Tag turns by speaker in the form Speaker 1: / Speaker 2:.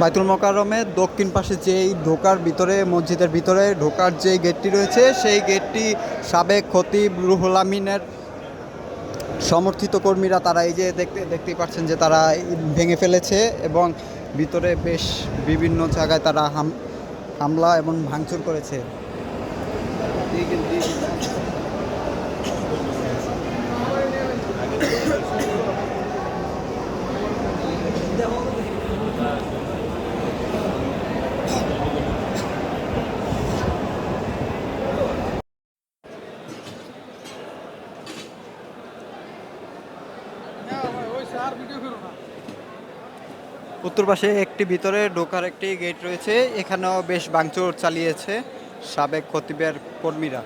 Speaker 1: বাইতুল মোকাররমের দক্ষিণ পাশে যেই ঢোকার ভিতরে, মসজিদের ভিতরে ঢোকার যে গেটটি রয়েছে, সেই গেটটি সাবেক খতিব রুহুল আমিনের সমর্থিত কর্মীরা তারা এই যে দেখতে দেখতেই পাচ্ছেন যে তারা ভেঙে ফেলেছে এবং ভিতরে বেশ বিভিন্ন জায়গায় তারা হাম, হামলা এবং ভাঙচুর করেছে। উত্তর পাশে একটি ভিতরে, ঢোকার একটি গেট রয়েছে। এখানেও বেশ ভাঙচুর চালিয়েছে সাবেক খতিবের কর্মীরা।